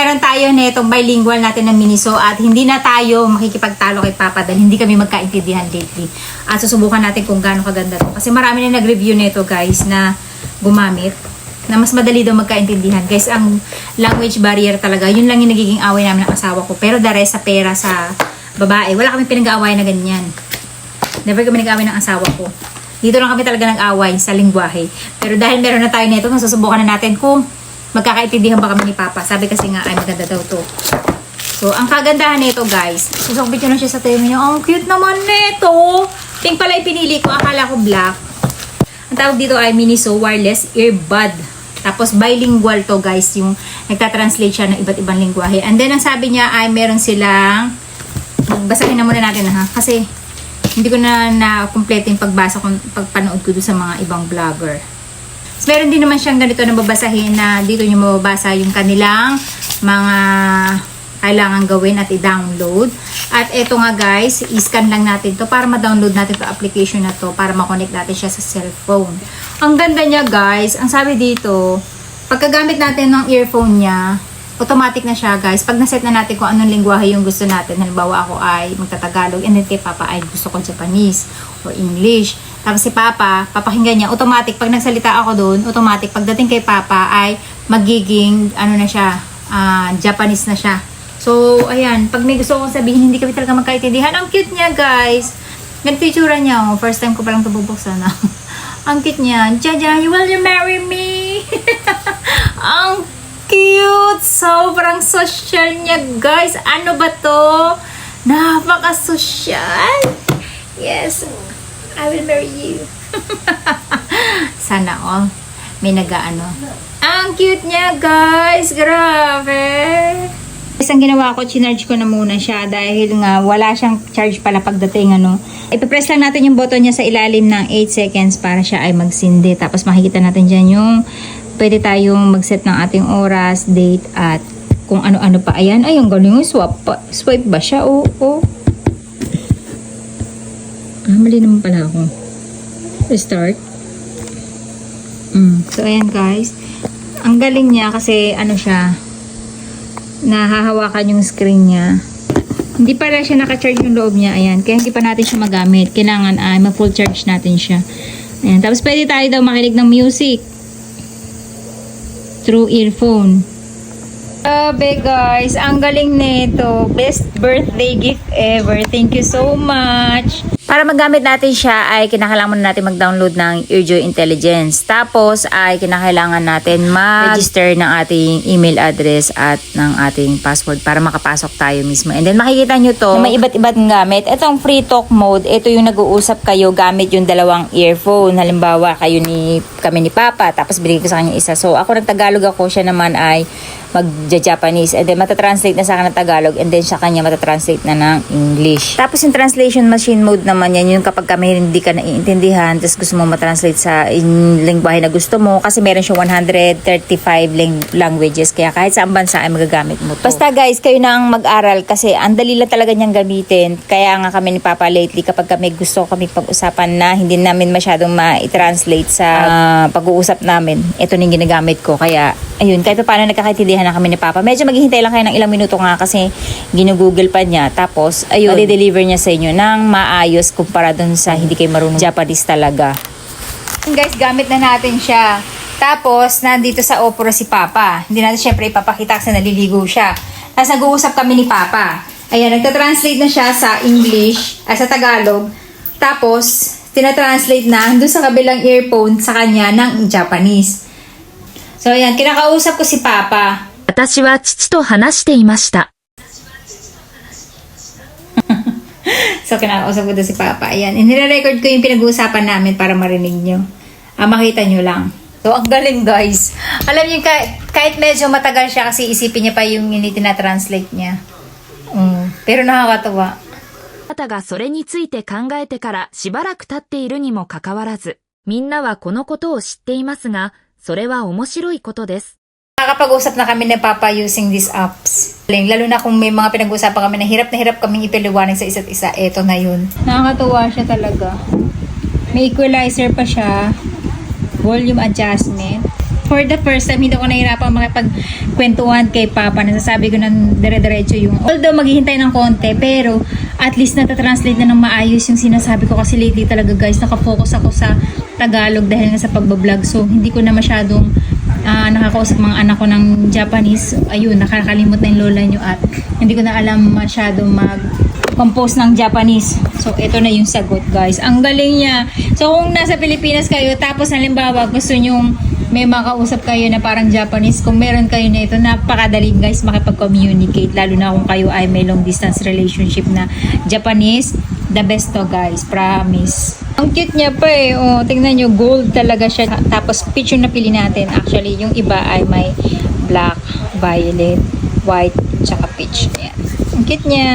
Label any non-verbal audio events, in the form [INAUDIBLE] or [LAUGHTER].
Meron tayo nitong bilingual natin ng Miniso at hindi na tayo makikipagtalo kay Papa dahil hindi kami magkaintindihan lately. At susubukan natin kung gaano kaganda to. Kasi marami na nag-review nito guys na gumamit na mas madali daw magkaintindihan. Guys, ang language barrier talaga, yun lang yung nagiging away namin ng asawa ko. Pero the sa pera sa babae, wala kami pinag-aaway na ganyan. Never kami nag-away ng asawa ko. Dito lang kami talaga nag-away sa lingwahe. Pero dahil meron na tayo nito, masusubukan na natin kung magkakaintindihan ba kami ni Papa. Sabi kasi nga, ay maganda daw to. So, ang kagandahan nito guys, susukbit ko na siya sa tayo niya. Ang cute naman nito. Pink pala yung pinili ko. Akala ko black. Ang tawag dito ay Miniso Wireless Earbud. Tapos bilingual to guys, yung nagtatranslate siya ng iba't ibang lingwahe. And then ang sabi niya ay meron silang basahin na muna natin ha kasi hindi ko na na-complete yung pagbasa ko, pagpanood ko doon sa mga ibang vlogger. Meron din naman siyang ganito na babasahin na dito nyo mababasa yung kanilang mga kailangan gawin at i-download. At eto nga guys, i-scan lang natin to para ma-download natin to application na to para ma-connect natin siya sa cellphone. Ang ganda niya guys, ang sabi dito, pagkagamit natin ng earphone niya, automatic na siya guys. Pag naset na natin kung anong lingwahe yung gusto natin, halimbawa ako ay magtatagalog and then kay Papa ay gusto ko Japanese or English. Tapos si Papa, papakinggan niya, automatic, pag nagsalita ako doon, automatic, pagdating kay Papa ay magiging, ano na siya, ah, Japanese na siya. So, ayan, pag may gusto kong sabihin, hindi kami talaga magkaintindihan. Ang cute niya, guys. Ganito yung tsura niya, oh. First time ko palang bubuksan, ah. [LAUGHS] Ang cute niya. Jaja, will you marry me? [LAUGHS] Ang cute! Sobrang social niya, guys. Ano ba to? Napaka-social. Yes. I will marry you. [LAUGHS] Sana all. May nag-ano. Ang cute niya, guys. Grabe. Guys, ang ginawa ko, chinarge ko na muna siya dahil nga wala siyang charge pala pagdating ano. Ipipress lang natin yung button niya sa ilalim ng 8 seconds para siya ay magsindi. Tapos makikita natin dyan yung pwede tayong mag-set ng ating oras, date, at kung ano-ano pa. Ayan, ay, ang galing yung swap. pa- Swipe ba siya? Oo, oo. Ah, mali naman pala ako. Restart. Mm. So, ayan guys. Ang galing niya kasi ano siya, nahahawakan yung screen niya. Hindi pala siya naka-charge yung loob niya. Ayan. Kaya hindi pa natin siya magamit. Kailangan ay ma-full charge natin siya. Ayan. Tapos pwede tayo daw makinig ng music through earphone. Grabe guys, ang galing nito. Best birthday gift ever. Thank you so much. Para magamit natin siya ay kinakailangan muna natin mag-download ng Earjoy Intelligence. Tapos ay kinakailangan natin mag-register ng ating email address at ng ating password para makapasok tayo mismo. And then makikita nyo to may iba't iba't gamit. Itong free talk mode, ito yung nag-uusap kayo gamit yung dalawang earphone. Halimbawa, kayo ni kami ni Papa, tapos binigay ko sa kanya isa. So ako nagtagalog ako, siya naman ay mag-Japanese. And then matatranslate na sa akin ng Tagalog and then siya kanya matatranslate na ng English. Tapos yung translation machine mode naman yan, yung kapag kami hindi ka naiintindihan, tapos gusto mo matranslate sa in lingwahe na gusto mo, kasi meron siya 135 ling- languages, kaya kahit saan bansa ay magagamit mo to. Basta guys, kayo na ang mag-aral kasi ang dali lang talaga niyang gamitin. Kaya nga kami ni Papa lately, kapag kami gusto kami pag-usapan na hindi namin masyadong ma-translate sa ah, pag-uusap namin, ito na yung ginagamit ko. Kaya, ayun, kahit pa paano nagkakaintindihan na kami ni Papa. Medyo maghihintay lang kayo ng ilang minuto nga kasi ginugoogle pa niya. Tapos, ayun, deliver niya sa inyo ng maayos kumpara dun sa hindi kayo marunong Japanese talaga. Guys, gamit na natin siya. Tapos, nandito sa Opera si Papa. Hindi natin syempre ipapakita kasi naliligo siya. Tapos, nag-uusap kami ni Papa. Ayan, nagta-translate na siya sa English, ay sa Tagalog. Tapos, tinatranslate na doon sa kabilang earphone sa kanya ng Japanese. So, ayan, kinakausap ko si Papa. 私は父と話していました。 So, [LAUGHS] kinakausap ko doon si Papa. Ayan. Inire-record ko yung pinag-uusapan namin para marinig nyo. Ah, makita nyo lang. So, ang galing guys. Alam niyo, kahit, kahit medyo matagal siya kasi isipin niya pa yung hindi translate niya. Mm. Pero nakakatawa. あなたがそれについて考えてからしばらく経っているにもかかわらず、みんなはこのことを知っていますが、 それは面白いことです。 Nakakapag-usap na kami ni Papa using these apps. Lalo na kung may mga pinag-uusapan kami na hirap na hirap kaming ipiliwanag sa isa't isa, eto na yun. Nakakatuwa siya talaga. May equalizer pa siya. Volume adjustment. for the first time, hindi ako nahirapan makipagkwentuhan kay Papa. Nasasabi ko ng dire-diretso yung, although maghihintay ng konti, pero at least natatranslate na ng maayos yung sinasabi ko kasi lately talaga guys, nakafocus ako sa Tagalog dahil nga sa pagbablog. So, hindi ko na masyadong ah, nakakausap mga anak ko ng Japanese. Ayun, nakakalimot na yung lola nyo at hindi ko na alam masyado mag compose ng Japanese. So, ito na yung sagot, guys. Ang galing niya. So, kung nasa Pilipinas kayo, tapos halimbawa, gusto nyong may makausap kayo na parang Japanese, kung meron kayo na ito, napakadali guys makipag-communicate, lalo na kung kayo ay may long distance relationship na Japanese, the best to guys, promise. Ang cute niya pa eh, oh, tingnan nyo, gold talaga siya. Tapos peach yung napili natin, actually, yung iba ay may black, violet, white, tsaka peach. Ayan. Ang cute niya.